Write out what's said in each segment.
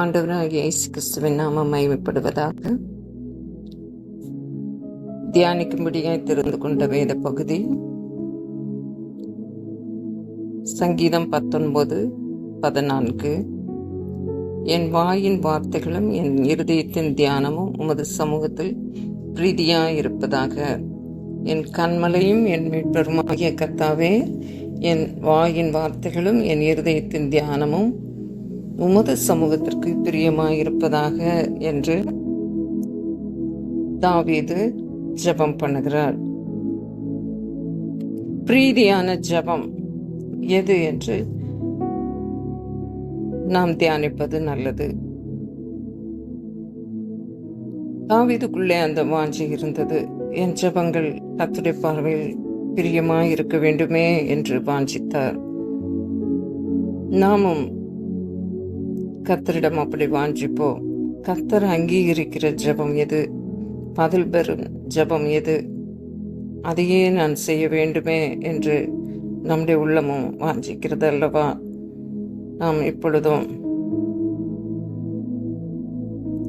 ஆண்டவராகிய இயேசு கிறிஸ்துவின் நாம மயமைப்படுவதாக தியானிக்கும்படியாய் தெரிந்து கொண்ட வேத பகுதி சங்கீதம் பத்தொன்பது பதினான்கு. என் வாயின் வார்த்தைகளும் என் இருதயத்தின் தியானமும் உமது சமூகத்தில் பிரீதியாயிருப்பதாக. என் கண்மலையும் என் மீட்பருமாகிய கத்தாவே என் வாயின் வார்த்தைகளும் என் இருதயத்தின் தியானமும் உமது சமூகத்திற்கு பிரியமாயிருப்பதாக என்று தாவீது ஜெபம் பண்ணுகிறார். பிரீதியான ஜெபம் எது என்று நாம் தியானிப்பது நல்லது. தாவீதுக்குள்ளே அந்த வாஞ்சி இருந்தது. என் ஜெபங்கள் கத்துடைய பார்வையில் பிரியமாய் இருக்க வேண்டுமே என்று வாஞ்சித்தார். நாமும் கத்தரிடம் அப்படி வாஞ்சிப்போம் கத்தர் அங்கீகரிக்கிற ஜெபம் எது? பதில் பெறும் ஜெபம் எது? அதையே நான் செய்ய வேண்டுமே என்று நம்முடைய உள்ளமும் வாஞ்சிக்கிறது அல்லவா? நாம் இப்பொழுதும்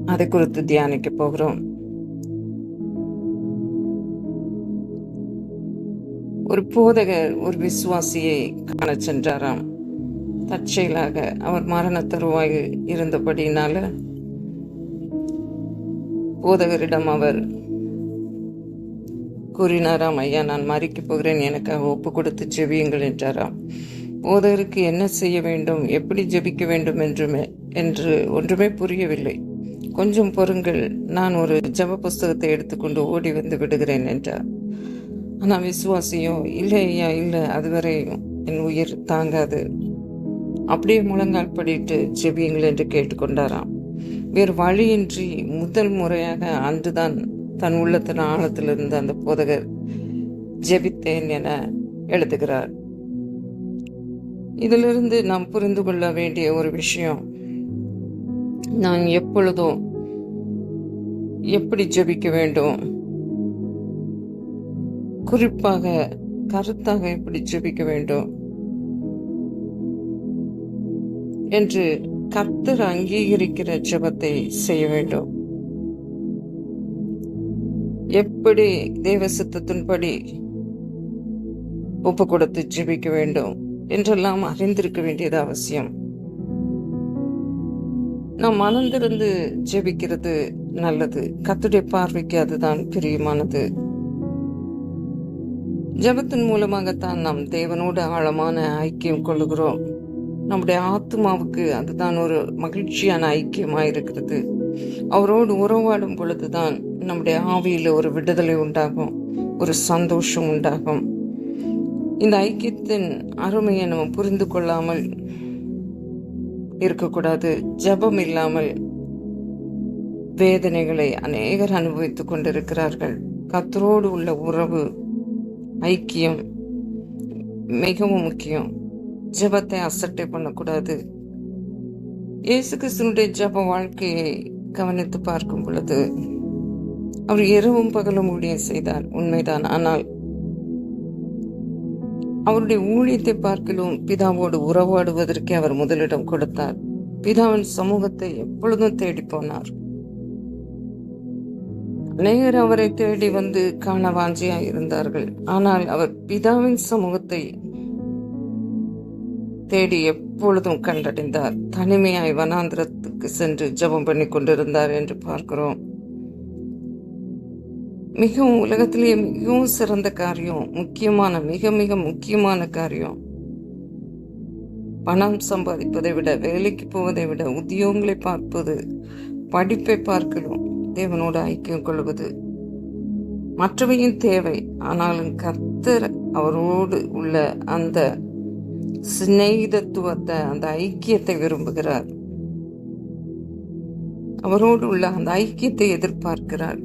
அதை குறித்து தியானிக்க போகிறோம். ஒரு போதகர் ஒரு விசுவாசியை காண சென்றாராம். தற்செயலாக அவர் மரண தருவாயில் இருந்தபடியினால போதகரிடம் அவர் கூறினாராம் ஐயா நான் மறிக்க போகிறேன். எனக்காக ஒப்பு கொடுத்து ஜெபியுங்கள் என்றாராம். போதகருக்கு என்ன செய்ய வேண்டும்? எப்படி ஜெபிக்க வேண்டும் என்றுமே என்று ஒன்றுமே புரியவில்லை. கொஞ்சம் பொறுங்கள். நான் ஒரு ஜெப புஸ்தகத்தை எடுத்துக்கொண்டு ஓடி வந்து விடுகிறேன் என்றார். ஆனால் விசுவாசியோ இல்லை ஐயா இல்லை. அதுவரையும் என் உயிர் தாங்காது. அப்படியே முழங்கால் படிட்டு ஜெபியுங்கள் என்று கேட்டுக்கொண்டாராம். வேறு வழியின்றி முதல் முறையாக அன்றுதான் தன் உள்ளத்தின் ஆழத்தில் இருந்த அந்த போதகர் ஜெபித்தேன் என எழுதுகிறார். இதிலிருந்து நாம் புரிந்து கொள்ள வேண்டிய ஒரு விஷயம் நான் எப்பொழுதும் எப்படி ஜெபிக்க வேண்டும்? குறிப்பாக கருத்தாக எப்படி ஜெபிக்க வேண்டும்? என்று கர்த்தர் அங்கீகரிக்கிற ஜெபத்தை செய்ய வேண்டும் எப்படி தேவ சித்தத்தின்படி ஒப்பு கொடுத்து ஜெபிக்க வேண்டும் என்றெல்லாம் அறிந்திருக்க வேண்டியது அவசியம். நாம் மனந்திருந்து ஜெபிக்கிறது நல்லது. கத்துடைய பார்வைக்கு அதுதான் பிரியமானது. ஜெபத்தின் மூலமாகத்தான் நாம் தேவனோடு ஆழமான ஐக்கியம் கொள்ளுகிறோம். நம்முடைய ஆத்மாவுக்கு அதுதான் ஒரு மகிழ்ச்சியான ஐக்கியமாக இருக்கிறது அவரோடு உறவாடும் பொழுதுதான் நம்முடைய ஆவியில் ஒரு விடுதலை உண்டாகும் ஒரு சந்தோஷம் உண்டாகும். இந்த ஐக்கியத்தின் அருமையை நம்ம புரிந்து கொள்ளாமல் இருக்கக்கூடாது. ஜபம் இல்லாமல் வேதனைகளை அநேகர் அனுபவித்துக் கொண்டிருக்கிறார்கள். கத்தரோடு உள்ள உறவு ஐக்கியம் மிகவும் முக்கியம். ஜபத்தை அசட்டை பண்ணக்கூடாது. இயேசு கிறிஸ்தனுடைய ஜப வாழ்க்கையை கவனித்து பார்க்கும் பொழுது அவர் இரவும் பகலும் ஊழியம் செய்தார். உண்மைதான். ஆனால் அவருடைய ஊழியத்தை பார்க்கலும் பிதாவோடு உறவாடுவதற்கே அவர் முதலிடம் கொடுத்தார். பிதாவின் சமூகத்தை எப்பொழுதும் தேடி போனார். அநேகர் அவரை தேடி வந்து காண வாஞ்சியா இருந்தார்கள் ஆனால் அவர் பிதாவின் சமூகத்தை தேடி எப்பொழுதும் கண்டடைந்தார். தனிமையாய் வனாந்திரத்துக்கு சென்று ஜெபம் பண்ணி கொண்டிருந்தார் என்று பார்க்கிறோம். மிகவும் உலகத்திலேயே மிகவும் சிறந்த காரியம் முக்கியமான மிக மிக முக்கியமான காரியம். பணம் சம்பாதிப்பதை விட வேலைக்கு போவதை விட உத்தியோகங்களை பார்ப்பது படிப்பை பார்க்கலாம் தேவனோடு ஐக்கியம் கொள்வது மற்றவையும் தேவை. ஆனாலும் கர்த்தர் அவரோடு உள்ள அந்த சிநேகிதத்துவத்தை அந்த ஐக்கியத்தை விரும்புகிறார். அவரோடு உள்ள அந்த ஐக்கியத்தை எதிர்பார்க்கிறார்.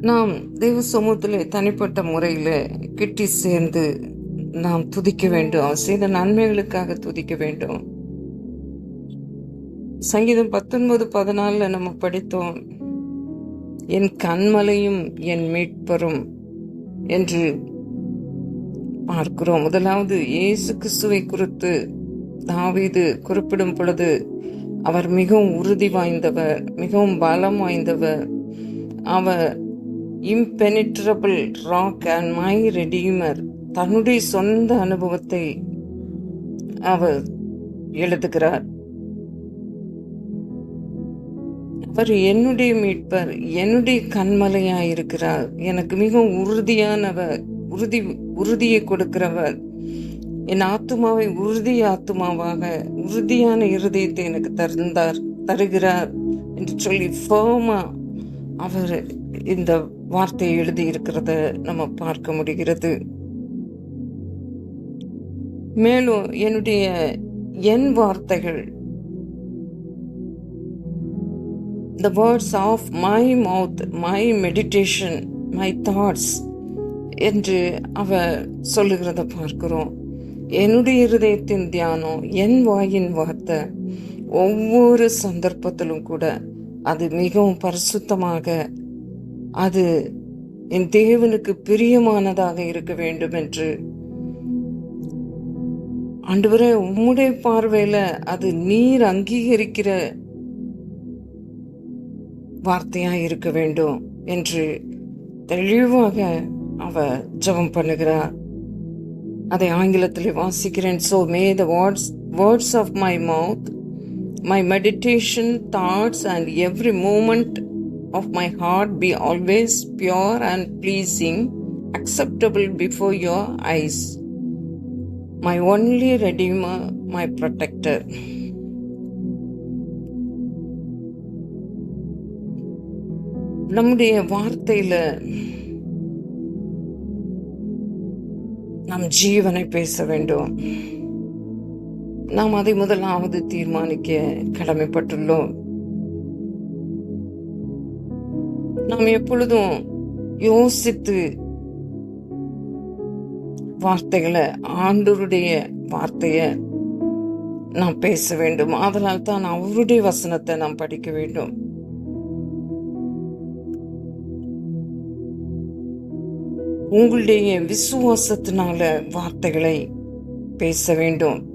நாம் தெய்வ சமூகத்திலே தனிப்பட்ட முறையில் கிட்டி சேர்ந்து நாம் துதிக்க வேண்டும். செய்த நன்மைகளுக்காக துதிக்க வேண்டும். சங்கீதம் பத்தொன்பது பதினாலில் நம்ம படித்தோம் என் கண்மலையும் என் மீட்பரும் என்று பார்க்கிறோம். முதலாவது இயேசு கிறிஸ்துவை குறித்து தாவீது குறிப்பிடும் பொழுது அவர் மிகவும் உறுதி வாய்ந்தவர் மிகவும் பலம் வாய்ந்தவர். அவர் impenetrable rock and my redeemer தன்னுடைய சொந்த அனுபவத்தை அவர் எழுதுகிறார். அவர் என்னுடைய மீட்பர் என்னுடைய கண்மலையாயிருக்கிறார். எனக்கு மிகவும் உறுதியானவர். உறுதி உறுதியை கொடுக்கிறவர். என் ஆத்துமாவை உறுதி ஆத்துமாவாக உறுதியான இருதயத்தை எனக்கு தருந்தார் தருகிறார் என்று சொல்லி ஃபேமா அவர் இந்த வார்த்தையை எழுதியிருக்கிறத நம்ம பார்க்க முடிகிறது. மேலும் என்னுடைய என் வார்த்தைகள் the words of my mouth my meditation my thoughts என்று அவர் சொல்லுகிறத பார்க்கிறோம். என்னுடைய இருதயத்தின் தியானம் என் வாயின் வார்த்தை ஒவ்வொரு சந்தர்ப்பத்திலும் கூட அது மிகவும் பரிசுத்தமாக அது என் தேவனுக்கு பிரியமானதாக இருக்க வேண்டும் என்று ஆண்டவரே உம்முடைய பார்வையில அது நீர் அங்கீகரிக்கிற வார்த்தையா இருக்க வேண்டும் என்று தெளிவாக அவ ஜெபம் பண்ணுகிறா. அதை ஆங்கிலத்தில் வாசிக்கிறேன். So may the words words of my mouth my meditation thoughts and every moment of my heart be always pure and pleasing acceptable before your eyes my only redeemer my protector நம்முடைய வார்த்தையில் நம் ஜீவனை பேச வேண்டும். நாம் அதை முதலாவது தீர்மானிக்க கடமைப்பட்டுள்ளோம். நாம் எப்பொழுதும் யோசித்து வார்த்தைகளை ஆண்டவருடைய வார்த்தைய நாம் பேச வேண்டும். அதனால் தான் அவருடைய வசனத்தை நாம் படிக்க வேண்டும். உங்களுடைய விசுவாசத்தினால வார்த்தைகளை பேச வேண்டும்.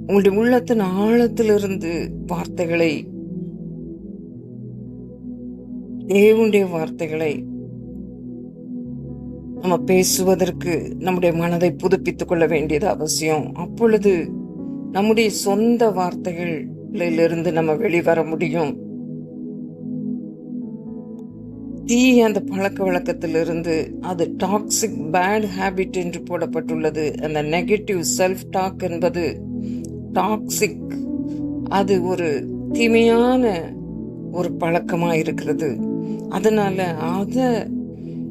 உங்களுடைய உள்ளத்தின் ஆழத்திலிருந்து வார்த்தைகளை தேவனுடைய வார்த்தைகளை நம்ம பேசுவதற்கு நம்முடைய மனதை புதுப்பித்துக் கொள்ள வேண்டியது அவசியம். அப்பொழுது நம்முடைய சொந்த வார்த்தைகளிலிருந்து நம்ம வெளிவர முடியும். தீய அந்த பழக்க வழக்கத்திலிருந்து அது டாக்ஸிக் பேட் ஹேபிட் என்று போடப்பட்டுள்ளது. அந்த நெகட்டிவ் செல்ஃப் டாக் என்பது டாக்ஸிக் அது ஒரு தீமையான ஒரு பழக்கமாக இருக்கிறது. அதனால் அதை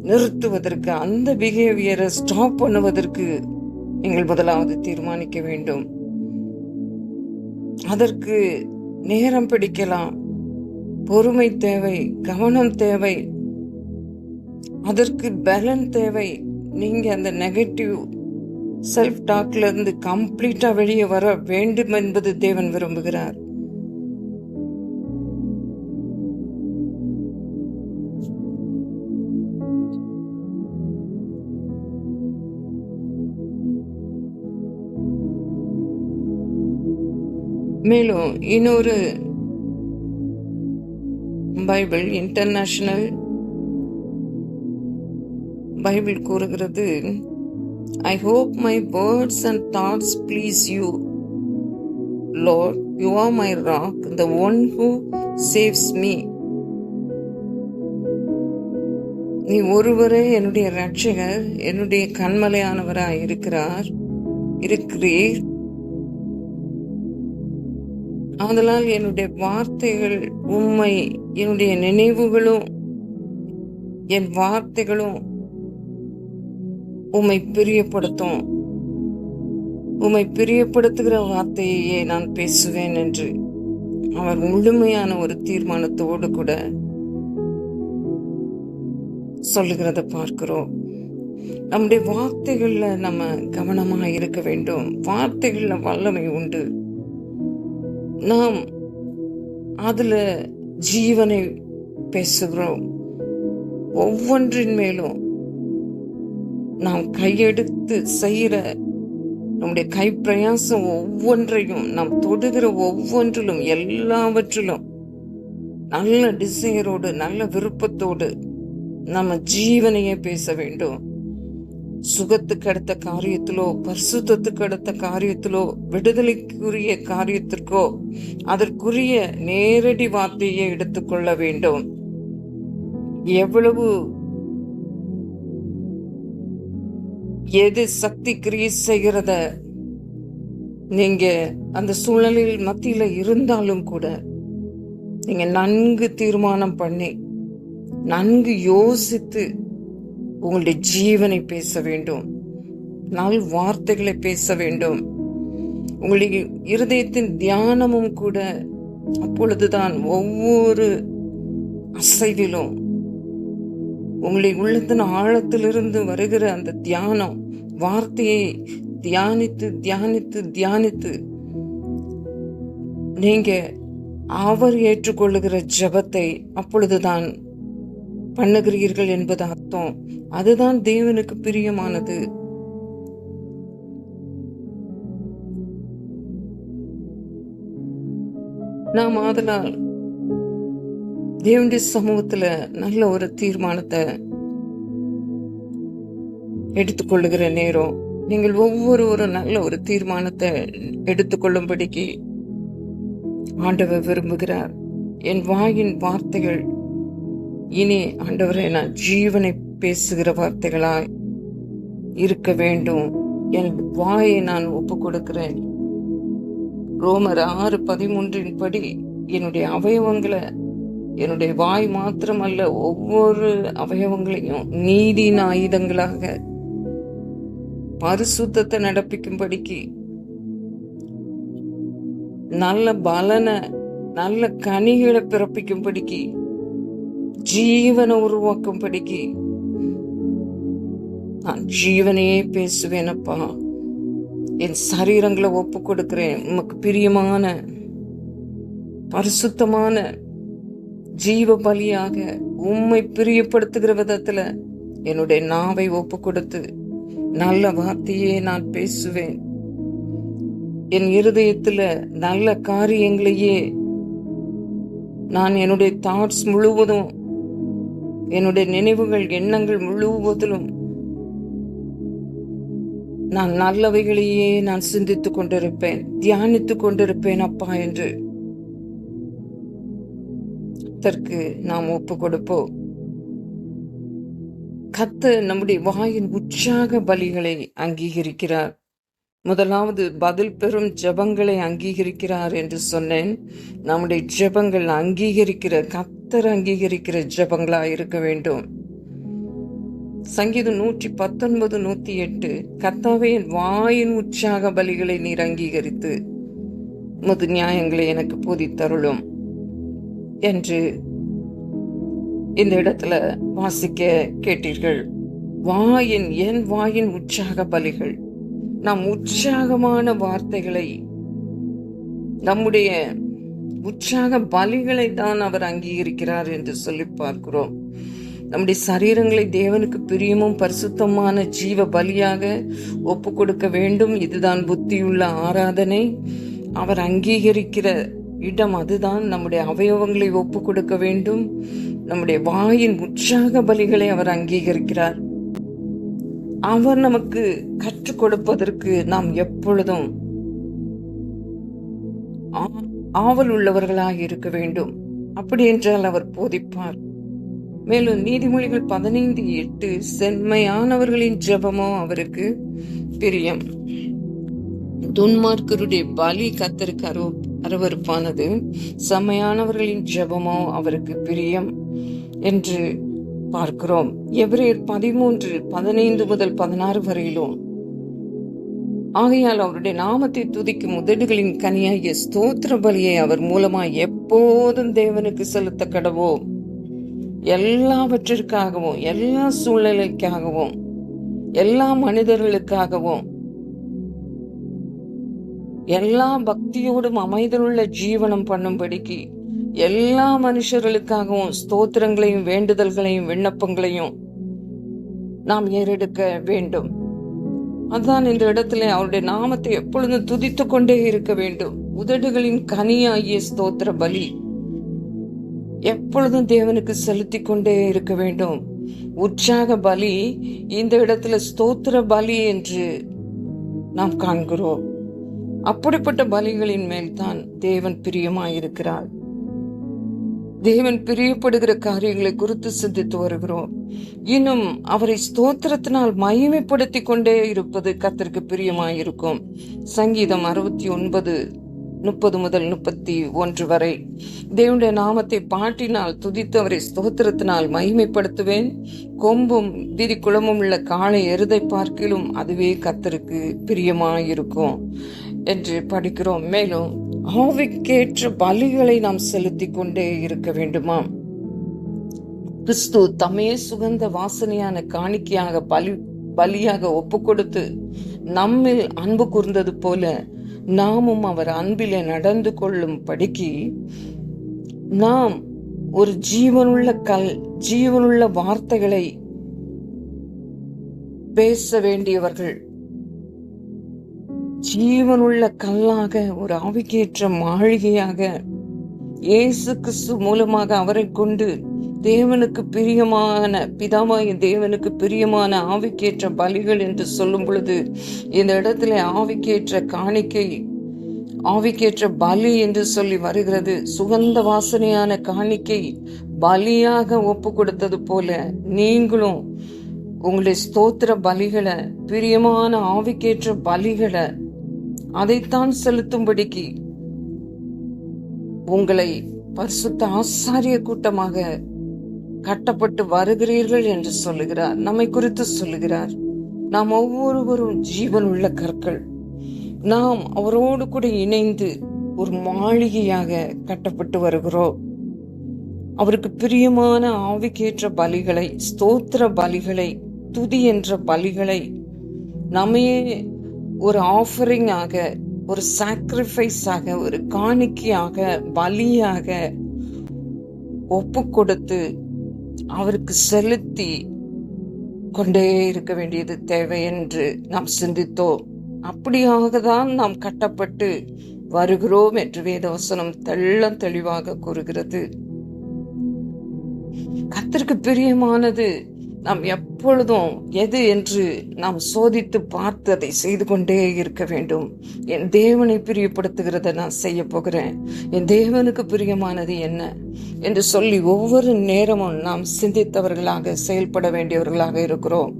நிறுத்துவதற்கு அந்த பிஹேவியரை ஸ்டாப் பண்ணுவதற்கு நீங்கள் முதலாவது தீர்மானிக்க வேண்டும். அதற்கு நேரம் பிடிக்கலாம். பொறுமை தேவை கவனம் தேவை அதற்கு பலன் தேவை. நீங்க அந்த நெகட்டிவ் செல்ஃப் டாக்ல இருந்து கம்ப்ளீட்டா வெளியே வர வேண்டும் என்பது தேவன் விரும்புகிறார். மேலும் இன்னொரு பைபிள் இன்டர்நேஷனல் பைபிள் கூறுகிறது I hope my words and thoughts please you Lord you are my rock the one who saves me நீ ஒருவரே என்னுடைய ரட்சகர் என்னுடைய கண்மலையானவராய் இருக்கிறார் இருக்கிறீர். ஆதலால் என்னுடைய வார்த்தைகள் உண்மை என்னுடைய நினைவுகளும் என் வார்த்தைகளும் உம்மை பிரியப்படுத்தும். உம்மை பிரியப்படுத்துகிற வார்த்தையே நான் பேசுவேன் என்று அவர் முழுமையான ஒரு தீர்மானத்தோடு கூட சொல்லுகிறத பார்க்கிறோம். நம்முடைய வார்த்தைகள்ல நம்ம கவனமாக இருக்க வேண்டும். வார்த்தைகள்ல வல்லமை உண்டு. நாம் அதுல ஜீவனை பேசுகிறோம். ஒவ்வொன்றின் மேலும் நாம் கையெடுத்து செய்கிற நம்முடைய கைப்பிரயாசம் ஒவ்வொன்றையும் நாம் தொடுகிற ஒவ்வொன்றிலும் எல்லாவற்றிலும் நல்ல டிசையரோடு நல்ல விருப்பத்தோடு நம்ம ஜீவனையே பேச வேண்டும். சுகத்துக்கு அடுத்த காரியத்திலோ பரிசுத்தத்துக்கு அடுத்த காரியத்திலோ விடுதலைக்குரிய காரியத்திற்கோ அதற்குரிய நேரடி வார்த்தையை எடுத்துக்கொள்ள வேண்டும். எவ்வளவு எது சக்தி கிரியை செய்கிறத நீங்க அந்த சூழலில் மத்தியில இருந்தாலும் கூட நீங்க நன்கு தீர்மானம் பண்ணி நன்கு யோசித்து உங்களுடைய ஜீவனை பேச வேண்டும். நல் வார்த்தைகளை பேச வேண்டும். உங்களுடைய இருதயத்தின் தியானமும் கூட அப்பொழுதுதான் ஒவ்வொரு அசைவிலும் உங்களுடைய உள்ளத்தின் ஆழத்திலிருந்து வருகிற அந்த தியானம் வார்த்தையை தியானித்து தியானித்து தியானித்து நீங்க அவர் ஏற்றுக்கொள்ளுகிற ஜபத்தை அப்பொழுதுதான் பண்ணுகிறீர்கள் என்பது அர்த்தம். அதுதான் தேவனுக்கு பிரியமானது. நாம் ஆதலால் தேவனுடைய சமூகத்துல நல்ல ஒரு தீர்மானத்தை எடுத்துக்கொள்ளுகிற நேரம். நீங்கள் ஒவ்வொருவரும் நல்ல ஒரு தீர்மானத்தை எடுத்துக்கொள்ளும்படிக்கு ஆண்டவர் விரும்புகிறார். என் வாயின் வார்த்தைகள் இனி ஆண்டவரை நான் ஜீவனை பேசுகிற வார்த்தைகளாய் இருக்க வேண்டும். என் வாயை நான் ஒப்பு கொடுக்கிறேன் ரோமர் ஆறு பதிமூன்றின் படி என்னுடைய அவயவங்களை என்னுடைய வாய் மாத்திரமல்ல ஒவ்வொரு அவயவங்களையும் நீதியின் ஆயுதங்களாக பரிசுத்தத்தை நடப்பிக்கும்படிக்கு நல்ல பலனை நல்ல கனிகளை பிறப்பிக்கும்படிக்கு ஜீவனை உருவாக்கும்படிக்கு நான் ஜீவனையே பேசுவேனப்பா. என் சரீரங்களை ஒப்பு கொடுக்கிறேன் உமக்கு பிரியமான பரிசுத்தமான ஜீவ பலியாக உம்மை பிரியப்படுத்துகிற விதத்துல என்னுடைய நாவை ஒப்பு கொடுத்து நல்ல வார்த்தையே நான் பேசுவேன். என் இருதயத்துல நல்ல காரியங்களையே நான் என்னுடைய தாட்ஸ் முழுவதும் என்னுடைய நினைவுகள் எண்ணங்கள் முழுவதிலும் நான் நல்லவைகளையே நான் சிந்தித்துக் கொண்டிருப்பேன். தியானித்துக் கொண்டிருப்பேன் அப்பா என்று. அதற்கு நாம் ஒப்பு கொடுப்போம். கத்து நம்முடைய வாயின் உற்சாக பலிகளை அங்கீகரிக்கிறார். முதலாவது பதில் பெறும் ஜபங்களை அங்கீகரிக்கிறார் என்று சொன்னேன். நம்முடைய ஜபங்கள் அங்கீகரிக்கிற கத்தர் அங்கீகரிக்கிற ஜபங்களா இருக்க வேண்டும். சங்கீதம் நூற்றி பத்தொன்பது நூத்தி எட்டு கத்தாவே என் வாயின் உற்சாக பலிகளை நீர் அங்கீகரித்து முது நியாயங்களை எனக்கு போதித்தருளும் என்று இந்த இடத்துல வாசிக்க கேட்டீர்கள். வாயின் என் வாயின் உற்சாக பலிகள். நாம் உற்சாகமான வார்த்தைகளை நம்முடைய உற்சாக பலிகளை தான் அவர் அங்கீகரிக்கிறார் என்று சொல்லி பார்க்கிறோம். நம்முடைய சரீரங்களை தேவனுக்கு பிரியமும் பரிசுத்தமான ஜீவ பலியாக ஒப்பு கொடுக்க வேண்டும். இதுதான் புத்தியுள்ள ஆராதனை. அவர் அங்கீகரிக்கிற இடம் அதுதான். நம்முடைய அவயவங்களை ஒப்பு கொடுக்க வேண்டும். நம்முடைய வாயின் உற்சாக பலிகளை அவர் அங்கீகரிக்கிறார். அவர் நமக்கு கற்றுக் கொடுப்பதற்கு நாம் எப்பொழுதும் ஆவல் உள்ளவர்களாக இருக்க வேண்டும். அப்படி என்றால் அவர் போதிப்பார். மேலும் நீதிமொழிகள் பதினைந்து எட்டு செம்மையானவர்களின் ஜபமோ அவருக்கு பிரியம். துன்மார்க்கருடைய பலி கத்தருக்கு அருவறுப்பானது செம்மையானவர்களின் ஜபமோ அவருக்கு பிரியம் என்று பார்க்கிறோம். எவரேர் பதிமூன்று பதினைந்து முதல் பதினாறு வரையிலும் ஆகையால் அவருடைய நாமத்தை துதிக்கும் முதடுகளின் கனியாகிய ஸ்தோத்திர பலியை அவர் மூலமாய் எப்போதும் தேவனுக்கு செலுத்த கடவோம் எல்லாவற்றிற்காகவும் எல்லா சூழ்நிலைக்காகவும் எல்லா மனிதர்களுக்காகவும் எல்லா பக்தியோடும் அமைதலுள்ள ஜீவனம் பண்ணும்படிக்கு எல்லா மனுஷர்களுக்காகவும் ஸ்தோத்திரங்களையும் வேண்டுதல்களையும் விண்ணப்பங்களையும் நாம் ஏறெடுக்க வேண்டும். அதான் இந்த இடத்துல அவருடைய நாமத்தை எப்பொழுதும் துதித்துக் கொண்டே இருக்க வேண்டும். உதடுகளின் கனியாகிய ஸ்தோத்திர பலி எப்பொழுதும் தேவனுக்கு செலுத்தி கொண்டே இருக்க வேண்டும். உற்சாக பலி இந்த இடத்துல ஸ்தோத்திர பலி என்று நாம் காண்கிறோம். அப்படிப்பட்ட பலிகளின் மேல்தான் தேவன் பிரியமாயிருக்கிறார். தேவன் பிரியப்படுகிற காரியங்களை குறித்து சிந்தித்து வருகிறோம். இன்னும் அவரை ஸ்தோத்திரத்தினால் மகிமைப்படுத்தி கொண்டே இருப்பது கத்திற்கு பிரியமாயிருக்கும். சங்கீதம் அறுபத்தி ஒன்பது முப்பது முதல் முப்பத்தி ஒன்று வரை. தேவனுடைய நாமத்தை பாட்டினால் துதித்து அவரை ஸ்தோத்திரத்தினால் மகிமைப்படுத்துவேன். கொம்பும் விதி குளமும் உள்ள காளை எருதை பார்க்கிலும் அதுவே கத்தருக்கு பிரியமாயிருக்கும். என்று படிக்கிறோம். மேலும் ஆவிக்கேற்ற பலிகளை நாம் செலுத்தி கொண்டே இருக்க வேண்டுமா கிறிஸ்து தம்மையே சுகந்த வாசனையான காணிக்கையாக பலி பலியாக ஒப்பு கொடுத்து நம்மில் அன்பு கூர்ந்தது போல நாமும் அவர் அன்பிலே நடந்து கொள்ளும் படிக்கு நாம் ஒரு ஜீவனுள்ள கல் ஜீவனுள்ள வார்த்தைகளை பேச வேண்டியவர்கள் ஜீவனுள்ள கல்லாக ஒரு ஆவிக்கேற்ற மாளிகையாக இயேசு கிறிஸ்து மூலமாக அவரை கொண்டு தேவனுக்கு பிரியமான பிதாமாய தேவனுக்கு பிரியமான ஆவிக்கேற்ற பலிகள் என்று சொல்லும் பொழுது இந்த இடத்துல ஆவிக்கேற்ற காணிக்கை ஆவிக்கேற்ற பலி என்று சொல்லி வருகிறது. சுகந்த வாசனையான காணிக்கை பலியாக ஒப்பு கொடுத்தது போல நீங்களும் உங்களுடைய ஸ்தோத்திர பலிகளை பிரியமான ஆவிக்கேற்ற பலிகளை அதைத்தான் செலுத்தும்படிக்கு உங்களை பரிசுத்த ஆசாரிய கூட்டமாக கட்டப்பட்டு வருகிறீர்கள் என்று சொல்லுகிறார். நம்மை குறித்து சொல்லுகிறார். நாம் ஒவ்வொருவரும் ஜீவன் உள்ள கற்கள். நாம் அவரோடு கூட இணைந்து ஒரு மாளிகையாக கட்டப்பட்டு வருகிறோம். அவருக்கு பிரியமான ஆவிக்கேற்ற பலிகளை ஸ்தோத்திர பலிகளை துதி என்ற பலிகளை நம்மையே ஒரு ஆஃபரிங்காக ஒரு சாக்ரிஃபைஸாக ஒரு காணிக்கையாக பலியாக ஒப்பு கொடுத்து அவருக்கு செலுத்தி கொண்டே இருக்க வேண்டியது தேவை என்று நாம் சிந்தித்தோம். அப்படியாக தான் நாம் கட்டப்பட்டு வருகிறோம் என்று வேதவசனம் தெள்ள தெளிவாக கூறுகிறது. கத்திற்கு பிரியமானது நாம் எப்பொழுதும் எது என்று நாம் சோதித்து பார்த்து அதை செய்து கொண்டே இருக்க வேண்டும். என் தேவனை பிரியப்படுத்துகிறத நான் செய்ய போகிறேன். என் தேவனுக்கு பிரியமானது என்ன என்று சொல்லி ஒவ்வொரு நேரமும் நாம் சிந்தித்தவர்களாக செயல்பட வேண்டியவர்களாக இருக்கிறோம்.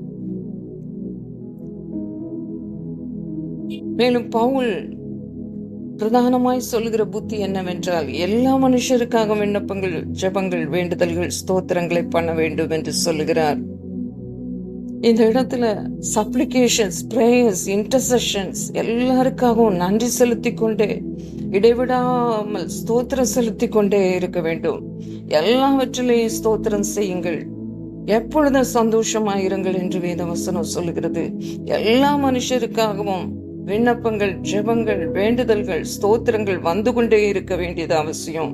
மேலும் பவுல் பிரதானமாய் சொல்லுகிற புத்தி என்னவென்றால் எல்லா மனுஷருக்காக விண்ணப்பங்கள் ஜெபங்கள் வேண்டுதல்கள் ஸ்தோத்திரங்களை பண்ண வேண்டும் என்று சொல்லுகிறார். இந்த இடத்துல சப்ளிகேஷன்ஸ் ப்ரேயர்ஸ் இன்டர்செஷன்ஸ் எல்லாருக்காகவும் நன்றி செலுத்தி கொண்டே இடைவிடாமல் ஸ்தோத்திரம் செலுத்தி கொண்டே இருக்க வேண்டும். எல்லாவற்றிலேயும் ஸ்தோத்திரம் செய்யுங்கள். எப்பொழுதும் சந்தோஷமாயிருங்கள் என்று வேதவசனம் சொல்லுகிறது. எல்லா மனுஷருக்காகவும் விண்ணப்பங்கள் ஜெபங்கள் வேண்டுதல்கள் ஸ்தோத்திரங்கள் வந்து கொண்டே இருக்க வேண்டியது அவசியம்.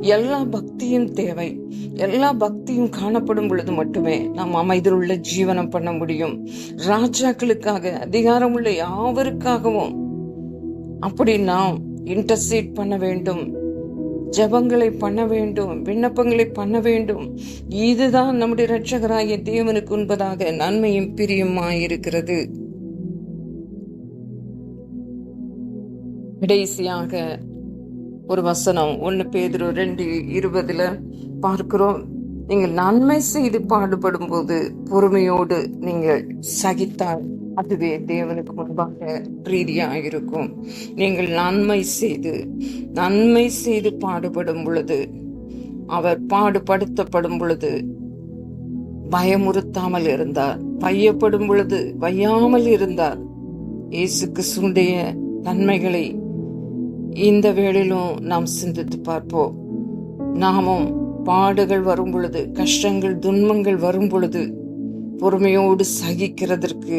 எல்லா பக்தியும் தேவை. எல்லா பக்தியும் காணப்படும் பொழுது மட்டுமே நாம் அமைதியில் உள்ள ஜீவனம் பண்ண முடியும். ராஜாக்களுக்காக அதிகாரம் உள்ள யாவருக்காகவும் அப்படி நாம் இன்டர்சீட் பண்ண வேண்டும். ஜபங்களை பண்ண வேண்டும் விண்ணப்பங்களை பண்ண வேண்டும். இதுதான் நம்முடைய இரட்சகராகிய தேவனுக்கு உண்பதாக நன்மையும் பிரியுமாயிருக்கிறது. கடைசியாக ஒரு வசனம் ஒன்று பேதுரு ரெண்டு இருபதுல பார்க்கிறோம். நீங்கள் நன்மை செய்து பாடுபடும் போது பொறுமையோடு நீங்கள் சகித்தால் அதுவே தேவனுக்கு முன்பாக பிரீதியாக இருக்கும் நீங்கள் நன்மை செய்து நன்மை செய்து பாடுபடும் பொழுது அவர் பாடுபடுத்தப்படும் பொழுது பயமுறுத்தாமல் இருந்தார். பையப்படும் பொழுது வையாமல் இருந்தார். இயேசு கிறிஸ்துடைய நன்மைகளை இந்த வேளையிலும் நாம் சிந்தித்து பார்ப்போம். நாமும் பாடுகள் வரும் பொழுது கஷ்டங்கள் துன்பங்கள் வரும் பொழுது பொறுமையோடு சகிக்கிறதற்கு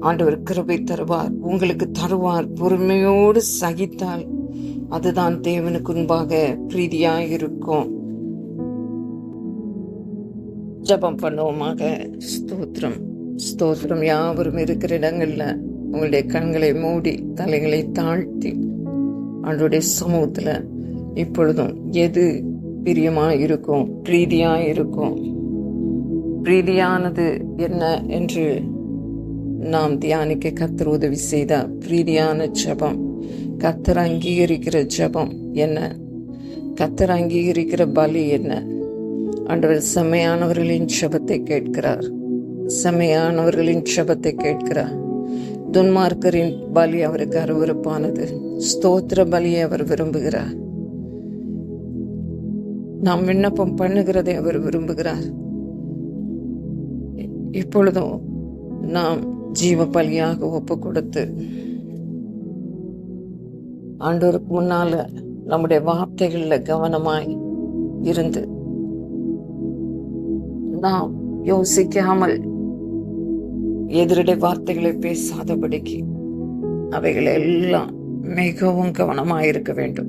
ஆண்டவர் கிருபை தருவார் உங்களுக்கு தருவார். பொறுமையோடு சகித்தால் அதுதான் தேவனுக்கு முன்பாக பிரீதியாக இருக்கும் ஜபம் பண்ணுவோமாக. ஸ்தோத்திரம். ஸ்தோத்திரம் யாவரும் இருக்கிற இடங்கள்ல உங்களுடைய கண்களை மூடி தலைகளை தாழ்த்தி அவருடைய சமூகத்தில் இப்பொழுதும் எது பிரியமாக இருக்கும் பிரீதியாக இருக்கும் பிரீதியானது என்ன என்று நாம் தியானிக்க கத்தர் உதவி செய்த பிரீதியான ஜபம் கத்தர் அங்கீகரிக்கிற ஜபம் என்ன? கத்தர் அங்கீகரிக்கிற பலி என்ன? ஆண்டவர் செம்மையானவர்களின் ஜபத்தை கேட்கிறார். செம்மையானவர்களின் ஜபத்தை கேட்கிறார். துன்மார்க்கரின் பலி அவருக்கு அருவருப்பானது. ஸ்தோத்திர பலியை அவர் விரும்புகிறார். நாம் விண்ணப்பம் பண்ணுகிறதை அவர் விரும்புகிறார். இப்பொழுதும் நாம் ஜீவ பலியாக ஒப்பு கொடுத்து ஆண்டோருக்கு முன்னால நம்முடைய வார்த்தைகளில் கவனமாய் இருந்து நாம் யோசிக்காமல் எதிரடை வார்த்தைகளை பேசாதபடிக்கு அவைகள் எல்லாம் மிகவும் கவனமாக இருக்க வேண்டும்.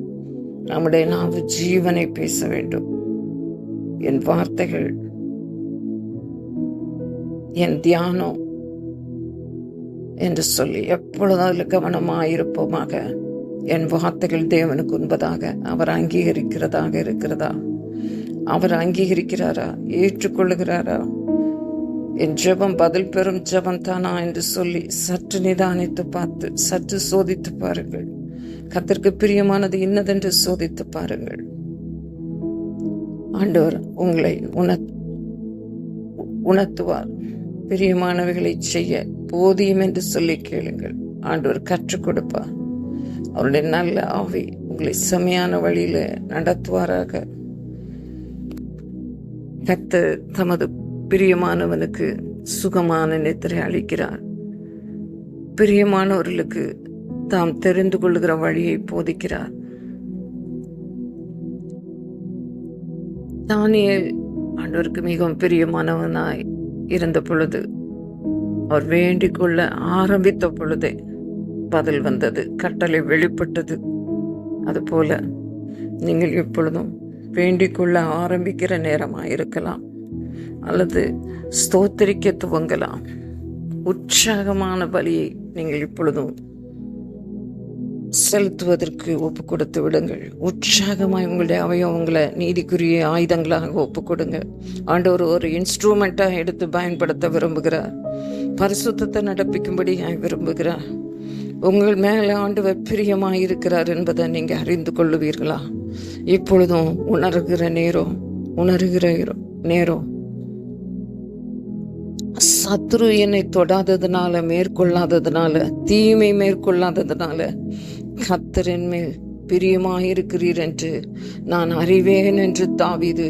நம்முடைய நாவு ஜீவனை பேச வேண்டும். என் வார்த்தைகள் என் தியானம் என்று சொல்லி எப்பொழுதும் அதில் கவனமாயிருப்போமாக என் வார்த்தைகள் தேவனுக்கு உண்பதாக அவர் அங்கீகரிக்கிறதாக இருக்கிறதா? அவர் அங்கீகரிக்கிறாரா? ஏற்றுக்கொள்ளுகிறாரா? என் ஜெபம் பதில் பெறும் ஜெபம் தானா என்று சொல்லி சற்று நிதானித்து பார்த்து சற்று சோதித்து பாருங்கள். கத்திற்கு பிரியமானது இன்னதென்று சோதித்து பாருங்கள். ஆண்டவர் உங்களை உண உணர்த்துவார். பிரியமானவைகளை செய்ய போதியும் என்று சொல்லி கேளுங்கள். ஆண்டவர் கற்றுக் கொடுப்பார். அவருடைய நல்ல ஆவி உங்களை செமையான வழியில நடத்துவாராக. கத்த தமது பிரியமானவனுக்கு சுகமான நித்திரை அளிக்கிறார். பிரியமானவர்களுக்கு தாம் தெரிந்து கொள்கிற வழியை போதிக்கிறார். தானியல் ஆண்டவருக்கு மிகவும் பிரியமானவனாய் இருந்த பொழுது அவர் வேண்டிக் கொள்ள ஆரம்பித்த பொழுதே பதில் வந்தது கட்டளை வெளிப்பட்டது. அதுபோல நீங்கள் இப்பொழுதும் வேண்டிக் கொள்ள ஆரம்பிக்கிற நேரமாக இருக்கலாம் அல்லது ஸ்தோத்தரிக்க துவங்கலாம். உற்சாகமான பலியை நீங்கள் இப்பொழுதும் செலுத்துவதற்கு ஒப்பு கொடுத்து விடுங்கள். உற்சாகமாய் உங்களுடைய அவயவங்களை நீதிக்குரிய ஆயுதங்களாக ஒப்பு கொடுங்க ஆண்டவர் ஒரு இன்ஸ்ட்ருமெண்ட்டாக எடுத்து பயன்படுத்த விரும்புகிறார். பரிசுத்தத்தை நடப்பிக்கும்படி விரும்புகிறார். உங்கள் மேலே ஆண்டவர் பிரியமாக இருக்கிறார் என்பதை நீங்கள் அறிந்து கொள்ளுவீர்களா? இப்பொழுதும் உணர்கிற நேரம் உணர்கிற நேரம் சத்ரு என்னை தொடாததுனால மேற்கொள்ளாததுனால தீமை மேற்கொள்ளாததுனால கத்தரின் மேல் பிரியமாயிருக்கிறீர் என்று நான் அறிவேன் என்று தாவிது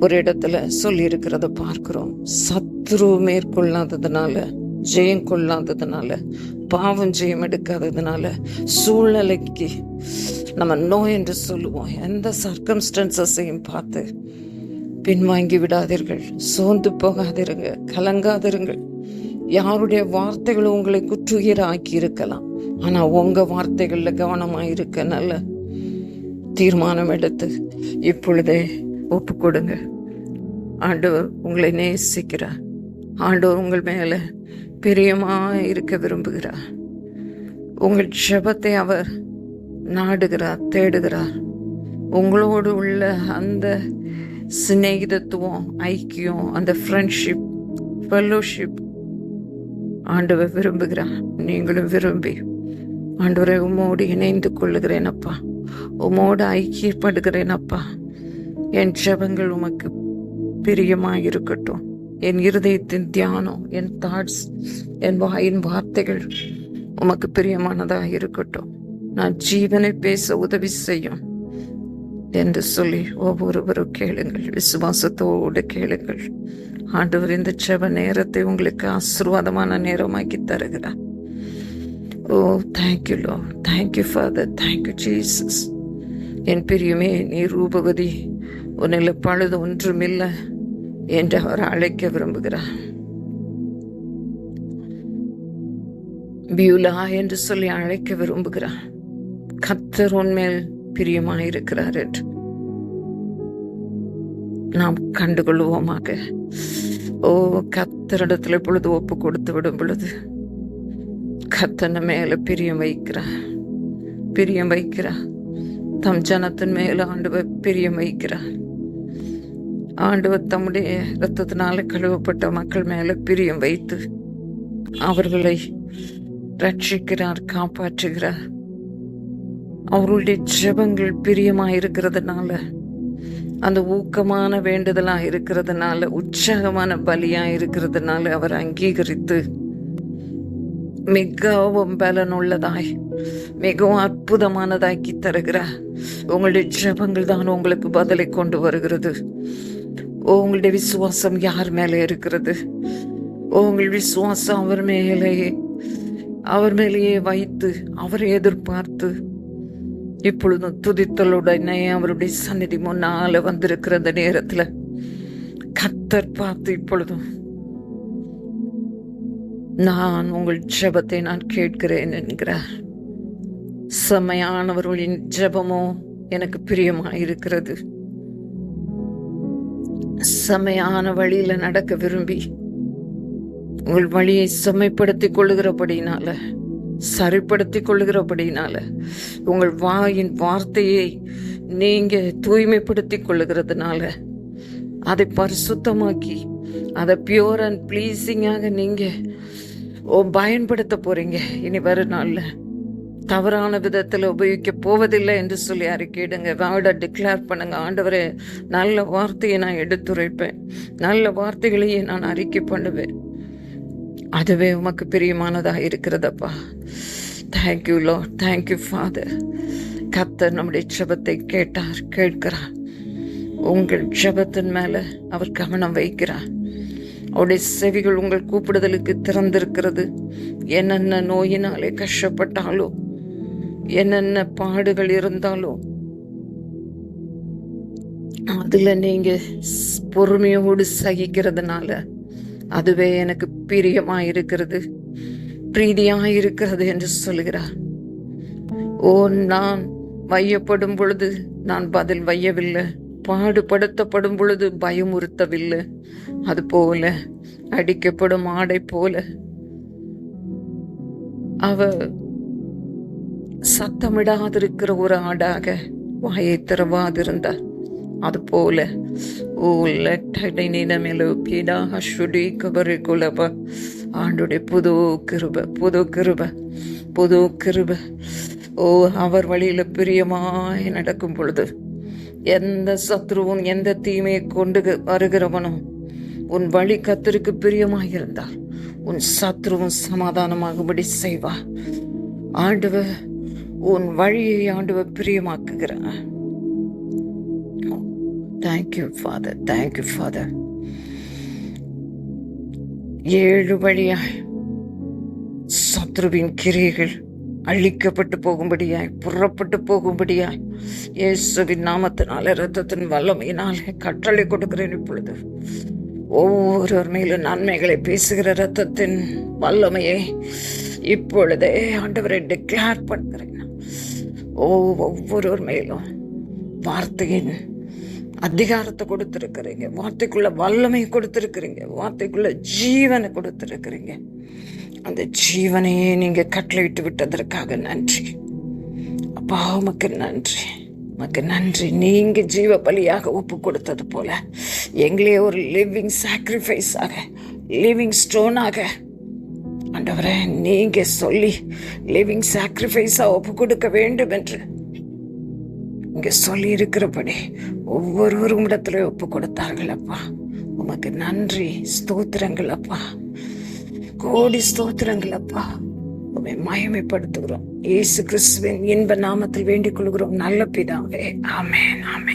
ஒரு இடத்துல சொல்லியிருக்கிறத பார்க்கிறோம். சத்ரு மேற்கொள்ளாததுனால ஜெயம் கொள்ளாததுனால பாவம் ஜெயம் எடுக்காததுனால சூழ்நிலைக்கு நம்ம நோய் என்று சொல்லுவோம். எந்த சர்க்கம்ஸ்டன்சஸையும் பார்த்து பின்வாங்கி விடாதீர்கள். சோர்ந்து போகாதிருங்க. கலங்காதிருங்கள். யாருடைய வார்த்தைகள் உங்களை குற்றுயிர ஆக்கி இருக்கலாம் ஆனா உங்க வார்த்தைகள்ல கவனமா இருக்க நல்ல தீர்மானம் எடுத்து இப்பொழுதே ஒப்பு கொடுங்க ஆண்டவர் உங்களை நேசிக்கிறார். ஆண்டவர் உங்கள் மேல பிரியமா இருக்க விரும்புகிறார். உங்கள் ஜபத்தை அவர் நாடுகிறார் தேடுகிறார். உங்களோடு உள்ள அந்த சிநேகிதத்துவம் ஐக்கியம் அந்த ஃப்ரெண்ட்ஷிப் ஃபெல்லோஷிப் ஆண்டவர் விரும்புகிறான் நீங்களும் விரும்பி ஆண்டவரை உமோடு இணைந்து கொள்ளுகிறேன் அப்பா. உமோடு ஐக்கியப்படுகிறேன் அப்பா. என் ஜபங்கள் உமக்கு பிரியமாக இருக்கட்டும் என் இருதயத்தின் தியானம் என் தாட்ஸ் என் வாயின் வார்த்தைகள் உமக்கு பிரியமானதாக இருக்கட்டும் நான் ஜீவனை பேச உதவி செய்யும். என்று சொல்லி ஒவ்வொருவரும் கேளுங்கள். விசுவாசத்தோடு கேளுங்கள். ஆண்டவர் இந்த செவ நேரத்தை உங்களுக்கு ஆசீர்வாதமான நேரமாக்கி தருகிறார். ஓ thank you Lord thank you Father thank you Jesus என் பிரியுமே நீ ரூபவதி உன்னில் பழுது ஒன்றுமில்லை என்று அவர் அழைக்க விரும்புகிறார். பியூலா என்று சொல்லி அழைக்க விரும்புகிறார். கத்தர் உன்மேல் பிரியமாயிருக்கிறார் என்று நாம் கண்டுகொள்வோமாக. ஓ கத்தரிடத்துல பொழுது ஒப்பு கொடுத்து விடும் பொழுது கத்தன மேல பிரியம் வைக்கிறார். பிரியம் வைக்கிறார். தம் ஜனத்தின் மேல ஆண்டவர் பிரியம் வைக்கிறார். ஆண்டவர் தம்முடைய ரத்தத்தினால கழுவப்பட்ட மக்கள் மேல பிரியம் வைத்து அவர்களை ரட்சிக்கிறார் காப்பாற்றுகிறார். அவர்களுடைய ஜெபங்கள் பிரியமா இருக்கிறதுனால அந்த ஊக்கமான வேண்டுதலா இருக்கிறதுனால உற்சாகமான பலியா இருக்கிறதுனால அவர் அங்கீகரித்து மிகவும் பலனுள்ளதாய் மிகவும் அற்புதமானதாக்கி தருகிறார். உங்களுடைய ஜெபங்கள் தான் உங்களுக்கு பதிலை கொண்டு வருகிறது. உங்களுடைய விசுவாசம் யார் மேலே இருக்கிறது? உங்கள் விசுவாசம் அவர் மேலேயே அவர் மேலேயே வைத்து அவரை எதிர்பார்த்து இப்பொழுதும் துதித்தலுடனே அவருடைய சந்நிதி முன்னால வந்திருக்கிற அந்த நேரத்துல கத்தர் பார்த்து இப்பொழுதும் நான் உங்கள் ஜெபத்தை நான் கேட்கிறேன் என்கிறார். செம்மையானவர்களின் ஜெபமோ எனக்கு பிரியமாயிருக்கிறது. செம்மையான வழியில நடக்க விரும்பி உங்கள் வழியை செம்மைப்படுத்திக் கொள்ளுகிறபடினால சரிப்படுத்திக் கொள்ளுகிறபடினால உங்கள் வாயின் வார்த்தையை நீங்க தூய்மைப்படுத்தி கொள்ளுகிறதுனால அதை பரிசுத்தமாக்கி அதை பியூர் அண்ட் ப்ளீஸிங்காக நீங்கள் ஓ பயன்படுத்த போகிறீங்க இனி வரும் நாளில் தவறான விதத்தில் உபயோகிக்க போவதில்லை என்று சொல்லி அறிக்கையிடுங்க. வேர்டை டிக்ளேர் பண்ணுங்க. ஆண்டவரே நல்ல வார்த்தையை நான் எடுத்துரைப்பேன். நல்ல வார்த்தைகளையே நான் அறிக்கை பண்ணுவேன். அதுவே உமக்கு பிரியமானதாக இருக்கிறதப்பா. Thank you Lord thank you Father கத்தர் நம்முடைய ஜபத்தை கேட்டார் கேட்கிறார். உங்கள் ஜபத்தின் மேலே அவர் கவனம் வைக்கிறார். அவருடைய செவிகள் உங்கள் கூப்பிடுதலுக்கு திறந்திருக்கிறது. என்னென்ன நோயினாலே கஷ்டப்பட்டாலோ என்னென்ன பாடுகள் இருந்தாலோ அதில் நீங்கள் பொறுமையோடு சகிக்கிறதுனால அதுவே எனக்கு பிரியமா இருக்கிறது பிரீதியாக இருக்கிறது என்று சொல்கிறார் ஓ நான் வையப்படும் பொழுது நான் பதில் வையவில்லை பாடுபடுத்தப்படும் பொழுது பயமுறுத்தவில்லை. அது போல அடிக்கப்படும் ஆடை போல. அவ சத்தமிடாதிருக்கிற ஒரு ஆடாக வாயை திறவாதிருந்தார். அது ஓ லெட்டடை நினமெலுக்கிடாக சுடி கபரி குலப ஆண்டுடைய புது கிருப புது கிருப புது கிருப. ஓ அவர் வழியில பிரியமாய் நடக்கும் பொழுது எந்த சத்ருவும் எந்த தீமையை கொண்டு வருகிறவனும் உன் வழி கத்திருக்க பிரியமாக இருந்தால் உன் சத்ருவும் சமாதானமாகும்படி செய்வார். ஆண்டவர் உன் வழியை ஆண்டவர் பிரியமாக்குகிறார். Thank you Father thank you Father ஏழு வழியாய் சத்ருவின் கிரியைகள் அழிக்கப்பட்டு போகும்படியாய் புறப்பட்டு போகும்படியாய் இயேசுவின் நாமத்தினால இரத்தத்தின் வல்லமையினாலே கட்டளை கொடுக்கிறேன் இப்பொழுது. ஒவ்வொருவர் மேலும் நன்மைகளை பேசுகிற இரத்தத்தின் வல்லமையை இப்பொழுதே ஆண்டவரை டிக்ளேர் பண்ணுகிறேன். ஓ ஒவ்வொருவர் மேலும் வார்த்தையின் அதிகாரத்தை கொடுத்துருக்குறீங்க. வார்த்தைக்குள்ள வல்லமை கொடுத்துருக்குறீங்க. வார்த்தைக்குள்ள ஜீவனை கொடுத்துருக்குறீங்க. அந்த ஜீவனையே நீங்க கட்டளையிட்டு விட்டதற்காக நன்றி. அப்பா உமக்கு நன்றி. உமக்கு நன்றி. நீங்க ஜீவ பலியாக ஒப்பு கொடுத்தது போல எங்களே ஒரு லிவிங் சாக்ரிஃபைஸாக லிவிங் ஸ்டோனாக ஆண்டவரே நீங்க சொல்லி லிவிங் சாக்ரிஃபைஸாக ஒப்பு கொடுக்க வேண்டும் என்று இங்க சொல்லி இருக்கிறபடி ஒவ்வொருவரும் இடத்துல ஒப்பு கொடுத்தார்கள் அப்பா. உமக்கு நன்றி ஸ்தோத்திரங்கள் அப்பா. கோடி ஸ்தோத்திரங்கள் அப்பா. உண்மை மயமைப்படுத்துகிறோம் இயேசு கிறிஸ்துவின் இன்ப நாமத்தில் வேண்டிக் கொள்கிறோம். நல்ல பிதாவே. ஆமென் ஆமென்.